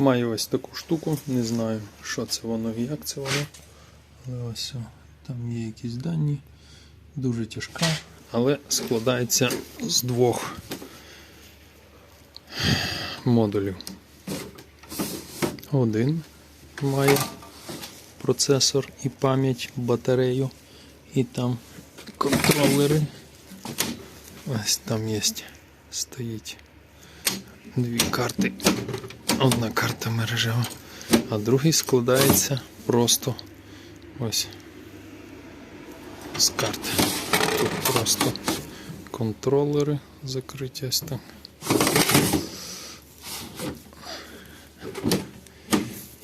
Маю ось таку штуку, не знаю, що це воно і як це воно. Але ось там є якісь дані. Дуже тяжка, але складається з двох модулів. Один має процесор і пам'ять, батарею, і там контролери. Ось там є, стоїть дві карти. Одна карта мережева, а другий складається просто ось з карти. Тут просто контролери закриті ось там.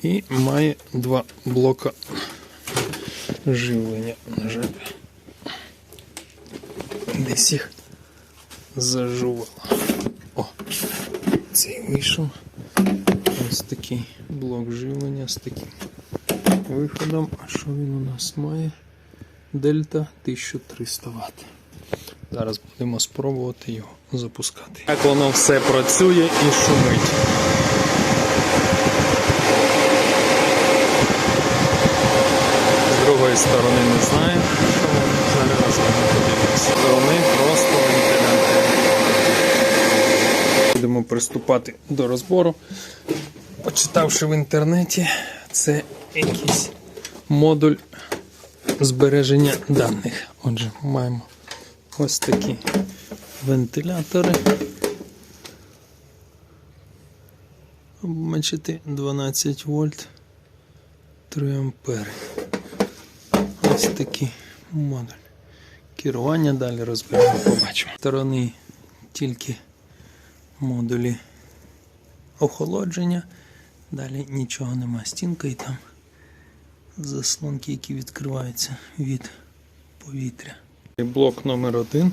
І має два блока живлення. На жаль. Десь їх зажувало. О, цей вийшов. Ось такий блок живлення з таким виходом. А що він у нас має? Дельта 1300 Вт. Зараз будемо спробувати його запускати. Як воно все працює і шумить. З другої сторони не знаю, що зараз ми подивимося. З сторони просто вентилятор. Будемо приступати до розбору. Почитавши в інтернеті, це якийсь модуль збереження даних. Отже, маємо ось такі вентилятори. Бачите, 12 вольт 3 ампери. Ось такий модуль. Керування далі розберемо, побачимо. Сторони тільки модулі охолодження. Далі нічого нема. Стінка і там заслонки, які відкриваються від повітря. Блок номер один.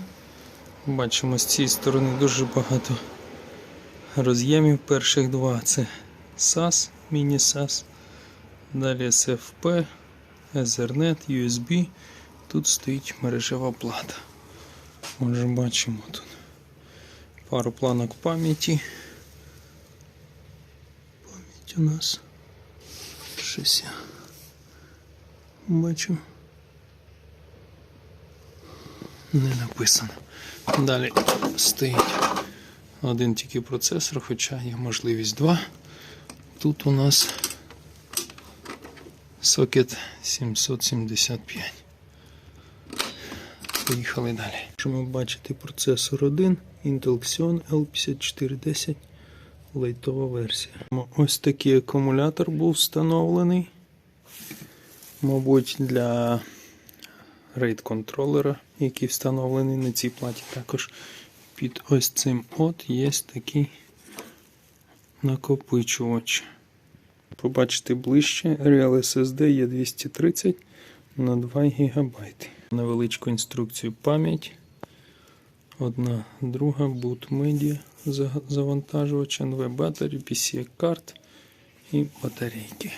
Бачимо з цієї сторони дуже багато роз'ємів. Перших два це SAS, міні-SAS. Далі SFP, Ethernet, USB. Тут стоїть мережева плата. Отже, бачимо тут пару планок пам'яті. У нас щось я бачу. Не написано. Далі стоїть один тільки процесор, хоча є можливість два. Тут у нас сокет 775. Поїхали далі. Можемо бачити процесор 1 Intel Xeon L5410 лейтова версія. Ось такий акумулятор був встановлений. Мабуть, для RAID контролера, який встановлений на цій платі. Також під ось цим от є такий накопичувач. Побачите ближче, Real SSD є 230 на 2 ГБ. Невеличку інструкцію пам'ять. Одна, друга, boot media, завантажувач, NV Battery, PCI карт і батарейки.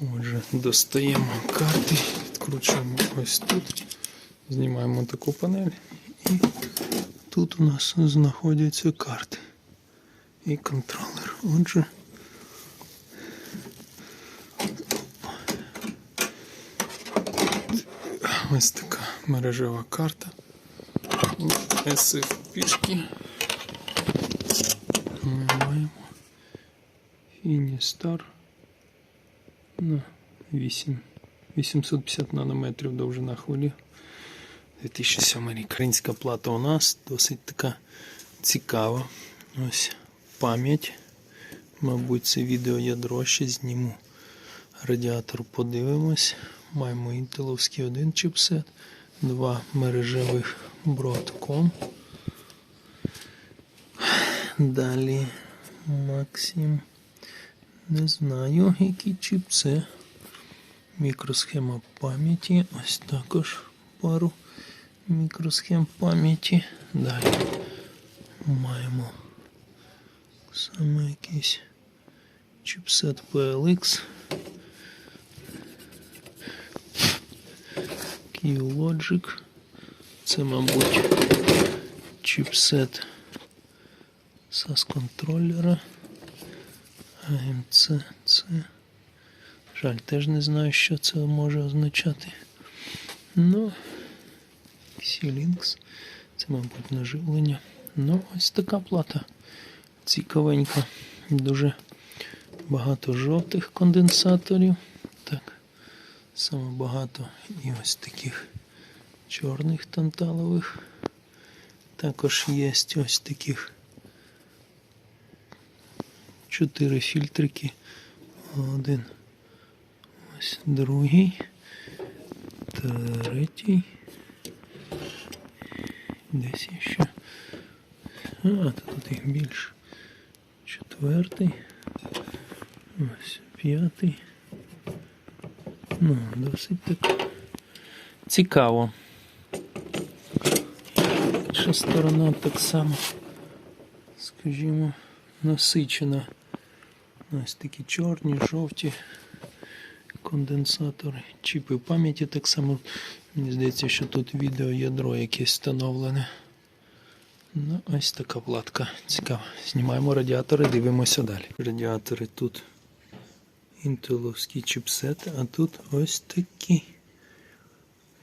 Отже, достаємо карти, відкручуємо ось тут, знімаємо таку панель, і тут у нас знаходяться карти і контролер. Отже, ось така мережева карта. SFP-шки. Ми маємо Finistar на 8, 850 нанометрів довжина хвилі. 2007 рік. Українська плата у нас досить така цікава. Ось пам'ять. Мабуть, це відеоядро ще зніму. Радіатор подивимось. Маємо інтеловський один чипсет, два мережевих Broadcom. Далі Максим. Не знаю, який чіп це. Мікросхема пам'яті. Ось також пару мікросхем пам'яті. Далі маємо саме якийсь чіпсет PLX. Q-Logic. Це, мабуть, чіпсет SAS контролера. АМЦ, це. Жаль, теж не знаю, що це може означати. Ну, Сілінкс. Це, мабуть, наживлення. Ну, ось така плата. Цікавенька. Дуже багато жовтих конденсаторів. Так. Саме багато і ось таких чорних танталових. Також є ось таких чотири фільтрики. Один. Ось другий. Третій. Десь є ще. А, тут їх більше. Четвертий. Ось п'ятий. Ну, досить так цікаво. Інша сторона так само, скажімо, насичена. Ось такі чорні, жовті конденсатори, чіпи пам'яті так само. Мені здається, що тут відеоядро якесь встановлене. Ну, ось така платка. Цікаво. Знімаємо радіатори, дивимося далі. Радіатори тут інтеловські чіпсети, а тут ось такі.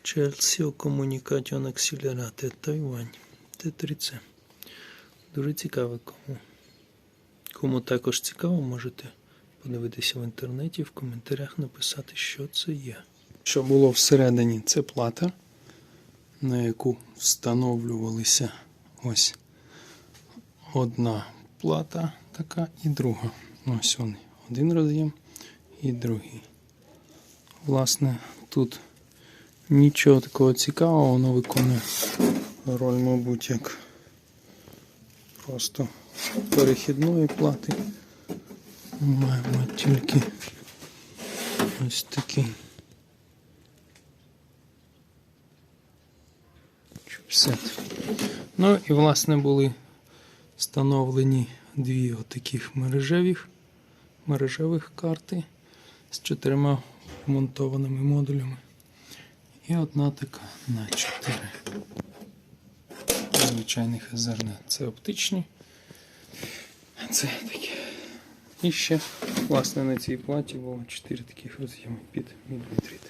Chelsea Communication Accelerate Тайвань. Т3C. Дуже цікаво кому. Кому також цікаво, можете подивитися в інтернеті, в коментарях написати, що це є. Що було всередині, це плата, на яку встановлювалися ось одна плата така і друга. Ось вони. Один роз'єм і другий. Власне, тут нічого такого цікавого, воно виконує роль, мабуть, як просто перехідної плати. Маємо тільки ось такий чіпсет. Ну і власне були встановлені дві отаких мережевих, мережевих карти з чотирма вмонтованими модулями. І одна така на 4 звичайних Ethernet. Це оптичні. Це такі. І ще, власне, на цій платі було 4 таких роз'єми під мідвітріт.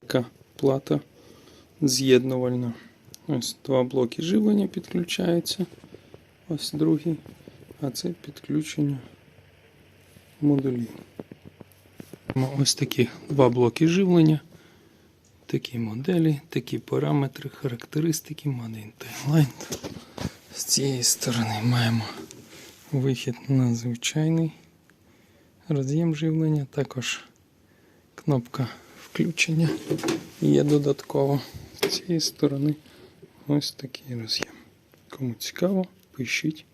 Така плата з'єднувальна. Ось два блоки живлення підключаються. Ось другий. А це підключення модулів. Ось такі два блоки живлення. Такі моделі, такі параметри, характеристики Made in Thailand. З цієї сторони маємо вихід на звичайний роз'єм живлення, також кнопка включення є додатково. З цієї сторони ось такий роз'єм. Кому цікаво, пишіть.